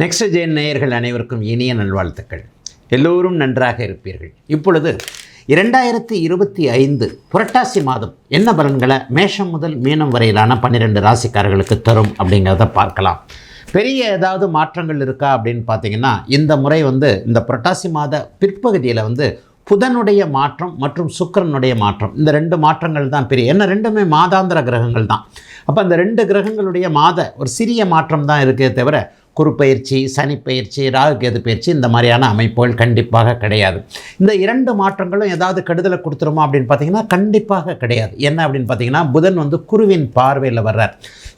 Next Jain நேயர்கள் அனைவருக்கும் இனிய நல்வாழ்த்துக்கள். எல்லோரும் நன்றாக இருப்பீர்கள். இப்பொழுது இரண்டாயிரத்தி இருபத்தி ஐந்து புரட்டாசி மாதம் என்ன பலன்களை மேஷம் முதல் மீனம் வரையிலான பன்னிரெண்டு ராசிக்காரர்களுக்கு தரும் அப்படிங்கிறத பார்க்கலாம். பெரிய ஏதாவது மாற்றங்கள் இருக்கா அப்படின்னு பார்த்தீங்கன்னா இந்த முறை வந்து இந்த புரட்டாசி மாத பிற்பகுதியில் வந்து புதனுடைய மாற்றம் மற்றும் சுக்கிரனுடைய மாற்றம். இந்த ரெண்டு மாற்றங்கள் தான் பெரிய. என்ன ரெண்டுமே மாதாந்திர கிரகங்கள் தான். அப்போ அந்த ரெண்டு கிரகங்களுடைய மாத ஒரு சிறிய மாற்றம் தான் இருக்கே தவிர குறுப்பயிற்சி சனிப்பயிற்சி பயிற்சி ராகு கேது பயிற்சி இந்த மாதிரியான அமைப்புகள் கண்டிப்பாக கிடையாது. இந்த இரண்டு மாற்றங்களும் ஏதாவது கெடுதலை கொடுத்துருமா அப்படின்னு பார்த்தீங்கன்னா கண்டிப்பாக கிடையாது. என்ன அப்படின்னு பார்த்தீங்கன்னா புதன் வந்து குருவின் பார்வையில் வர்றார்.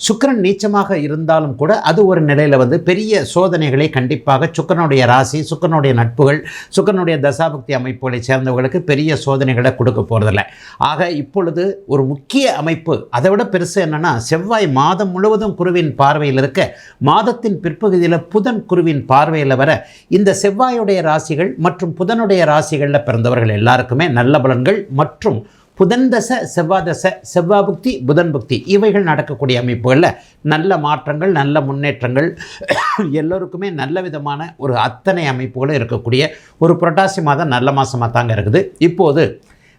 சுக்கிரன் நீச்சமாக இருந்தாலும் கூட அது ஒரு நிலையில் வந்து பெரிய சோதனைகளை கண்டிப்பாக சுக்கரனுடைய ராசி சுக்கரனுடைய நட்புகள் சுக்கரனுடைய தசாபக்தி அமைப்புகளை சேர்ந்தவர்களுக்கு பெரிய சோதனைகளை கொடுக்க போகிறதில்ல ஆக இப்பொழுது ஒரு முக்கிய அமைப்பு அதை விட பெருசு என்னென்னா செவ்வாய் மாதம் முழுவதும் குருவின் பார்வையில் இருக்க மாதத்தின் பிற்பு பகுதியில் புதன் குருவின் பார்வையில் வர இந்த செவ்வாயுடைய ராசிகள் மற்றும் புதனுடைய ராசிகளில் பிறந்தவர்கள் எல்லாருக்குமே நல்ல பலன்கள் மற்றும் புதன் தசை செவ்வாய் தசை செவ்வாய் புக்தி புதன் புக்தி இவைகள் நடக்கக்கூடிய அமைப்புகளில் நல்ல மாற்றங்கள் நல்ல முன்னேற்றங்கள் எல்லோருக்குமே நல்ல விதமான ஒரு அத்தனை அமைப்புகளும் இருக்கக்கூடிய ஒரு புரட்டாசி மாதம் நல்ல மாதமாக தாங்க இருக்குது. இப்போது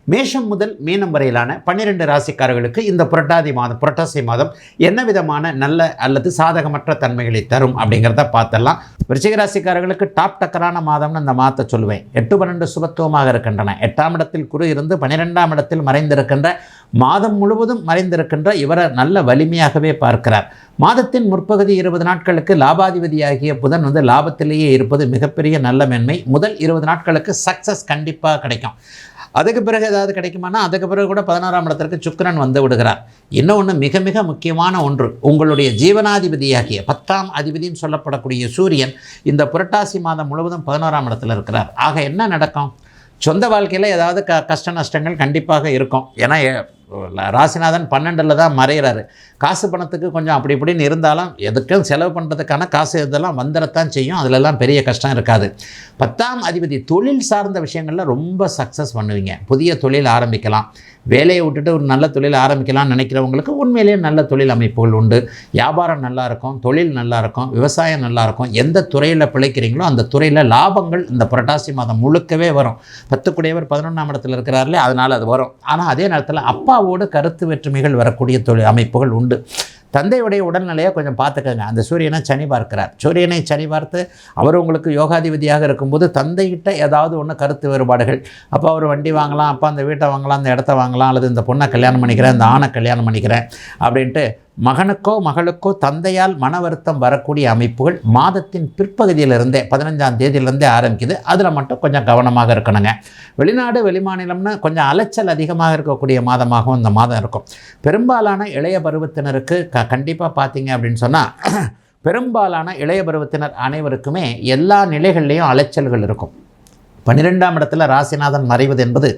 மேஷம் முதல் மீனம் வரையிலான பன்னிரெண்டு ராசிக்காரர்களுக்கு இந்த புரட்டாதி மாதம் புரட்டாசி மாதம் என்ன விதமான நல்ல அல்லது சாதகமற்ற தன்மைகளை தரும் அப்படிங்கிறத பார்த்தலாம் விருச்சிக ராசிக்காரர்களுக்கு டாப் டக்கரான மாதம்னு அந்த மாதத்தை சொல்லுவேன். எட்டு பன்னெண்டு சுபத்துவமாக இருக்கின்றன. எட்டாம் இடத்தில் குரு இருந்து பன்னிரெண்டாம் இடத்தில் மறைந்திருக்கின்ற மாதம் முழுவதும் மறைந்திருக்கின்ற இவரை நல்ல வலிமையாகவே பார்க்கிறார். மாதத்தின் முற்பகுதி இருபது நாட்களுக்கு லாபாதிபதியாகிய புதன் வந்து லாபத்திலேயே இருப்பது மிகப்பெரிய நல்ல மேன்மை. முதல் இருபது நாட்களுக்கு சக்ஸஸ் கண்டிப்பாக கிடைக்கும். அதுக்கு பிறகு ஏதாவது கிடைக்குமானா அதுக்கு பிறகு கூட பதினாறாம் இடத்திற்கு சுக்கரன் வந்து விடுகிறார். இன்னொன்று மிக மிக முக்கியமான ஒன்று. உங்களுடைய ஜீவனாதிபதியாகிய பத்தாம் அதிபதின்னு சொல்லப்படக்கூடிய சூரியன் இந்த புரட்டாசி மாதம் முழுவதும் பதினோராம் இடத்துல இருக்கிறார். ஆக என்ன நடக்கும்? சொந்த வாழ்க்கையில் ஏதாவது க கஷ்ட நஷ்டங்கள் கண்டிப்பாக இருக்கும். ஏன்னா ராசிநாதன் பன்னெண்டில் தான் மறையிறாரு. காசு பணத்துக்கு கொஞ்சம் அப்படி இப்படின்னு இருந்தாலும் எதுக்கும் செலவு பண்ணுறதுக்கான காசு இதெல்லாம் வந்துடத்தான் செய்யும். அதிலெல்லாம் பெரிய கஷ்டம் இருக்காது. பத்தாம் அதிபதி தொழில் சார்ந்த விஷயங்களில் ரொம்ப சக்ஸஸ் பண்ணுவீங்க. புதிய தொழில் ஆரம்பிக்கலாம். வேலையை விட்டுட்டு ஒரு நல்ல தொழில் ஆரம்பிக்கலாம்னு நினைக்கிறவங்களுக்கு உண்மையிலேயே நல்ல தொழில் அமைப்புகள் உண்டு. வியாபாரம் நல்லாயிருக்கும் தொழில் நல்லாயிருக்கும் விவசாயம் நல்லாயிருக்கும் எந்த துறையில் பிழைக்கிறீங்களோ அந்த துறையில் லாபங்கள் இந்த புரட்டாசி மாதம் முழுக்கவே வரும். பத்துக்குடையவர் பதினொன்றாம் இடத்துல இருக்கிறார்களே அதனால் அது வரும். ஆனால் அதே நேரத்தில் அப்பா அப்பாவோடு கருத்து வேற்றுமைகள் வரக்கூடிய தொழில் அமைப்புகள் உண்டு. தந்தையுடைய உடல்நிலையை கொஞ்சம் பார்த்துக்கங்க. அந்த சூரியனை சனி பார்க்கிறார். சூரியனை சனி பார்த்து அவர் உங்களுக்கு யோகாதிபதியாக இருக்கும்போது தந்தைகிட்ட ஏதாவது ஒன்று கருத்து வேறுபாடுகள். அப்போ அவர் வண்டி வாங்கலாம் அப்போ அந்த வீட்டை வாங்கலாம் அந்த இடத்த வாங்கலாம் அல்லது இந்த பொண்ணை கல்யாணம் பண்ணிக்கிறேன் இந்த ஆணை கல்யாணம் பண்ணிக்கிறேன் அப்படின்ட்டு மகனுக்கோ மகளுக்கோ தந்தையால் மன வருத்தம் வரக்கூடிய அமைப்புகள் மாதத்தின் பிற்பகுதியிலிருந்தே பதினஞ்சாம் தேதியிலிருந்தே ஆரம்பிக்குது. அதில் மட்டும் கொஞ்சம் கவனமாக இருக்கணுங்க. வெளிநாடு வெளிமாநிலம்னு கொஞ்சம் அலைச்சல் அதிகமாக இருக்கக்கூடிய மாதமாகவும் இந்த மாதம் இருக்கும். பெரும்பாலான இளைய பருவத்தினருக்கு க கண்டிப்பாக பார்த்தீங்க அப்படின்னு சொன்னால் பெரும்பாலான இளைய பருவத்தினர் அனைவருக்குமே எல்லா நிலைகள்லேயும் அலைச்சல்கள் இருக்கும். பன்னிரெண்டாம் இடத்துல ராசிநாதன் மறைவது என்பது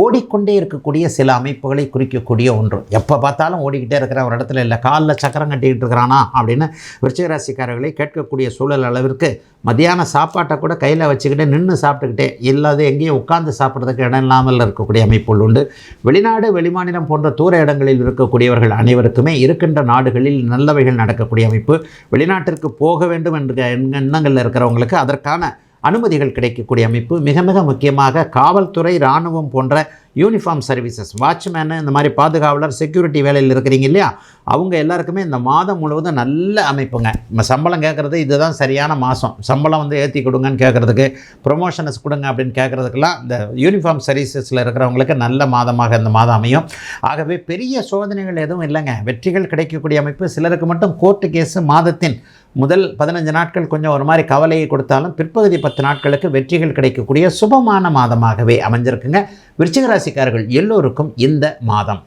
ஓடிக்கொண்டே இருக்கக்கூடிய சில அமைப்புகளை குறிக்கக்கூடிய ஒன்று. எப்போ பார்த்தாலும் ஓடிக்கிட்டே இருக்கிற ஒரு இடத்துல இல்லை காலில் சக்கரம் கட்டிக்கிட்டு இருக்கிறானா அப்படின்னு விருச்சிகராசிக்காரர்களை கேட்கக்கூடிய சூழல் அளவிற்கு மத்தியான சாப்பாட்டை கூட கையில் வச்சுக்கிட்டு நின்று சாப்பிட்டுக்கிட்டே இல்லாத எங்கேயும் உட்காந்து சாப்பிட்றதுக்கு இடம் இல்லாமல் இருக்கக்கூடிய அமைப்புகள் உண்டு. வெளிநாடு வெளிமாநிலம் போன்ற தூர இடங்களில் இருக்கக்கூடியவர்கள் அனைவருக்குமே இருக்கின்ற நாடுகளில் நல்லவைகள் நடக்கக்கூடிய அமைப்பு. வெளிநாட்டிற்கு போக வேண்டும் என்ற எண்ணங்களில் இருக்கிறவங்களுக்கு அதற்கான அனுமதிகள் கிடைக்கக்கூடிய அமைப்பு மிக மிக முக்கியமாக காவல்துறை இராணுவம் போன்ற யூனிஃபார்ம் சர்வீசஸ் வாட்ச்மேனு இந்த மாதிரி பாதுகாவலர் செக்யூரிட்டி வேலையில் இருக்கிறீங்க இல்லையா? அவங்க எல்லாருக்குமே இந்த மாதம் முழுவதும் நல்ல அமைப்புங்க. நம்ம சம்பளம் கேட்குறது இதுதான் சரியான மாதம். சம்பளம் வந்து ஏற்றி கொடுங்கன்னு கேட்குறதுக்கு ப்ரொமோஷனஸ் கொடுங்க அப்படின்னு கேட்குறதுக்கெல்லாம் இந்த யூனிஃபார்ம் சர்வீசஸில் இருக்கிறவங்களுக்கு நல்ல மாதமாக இந்த மாதம் அமையும். ஆகவே பெரிய சோதனைகள் எதுவும் இல்லைங்க. வெற்றிகள் கிடைக்கக்கூடிய அமைப்பு. சிலருக்கு மட்டும் கோர்ட்டு கேஸு மாதத்தின் முதல் பதினஞ்சு நாட்கள் கொஞ்சம் ஒரு மாதிரி கவலையை கொடுத்தாலும் பிற்பகுதி பத்து நாட்களுக்கு வெற்றிகள் கிடைக்கக்கூடிய சுபமான மாதமாகவே அமைஞ்சிருக்குங்க. விருச்சிக ராசிக்காரர்கள் எல்லோருக்கும் இந்த மாதம்.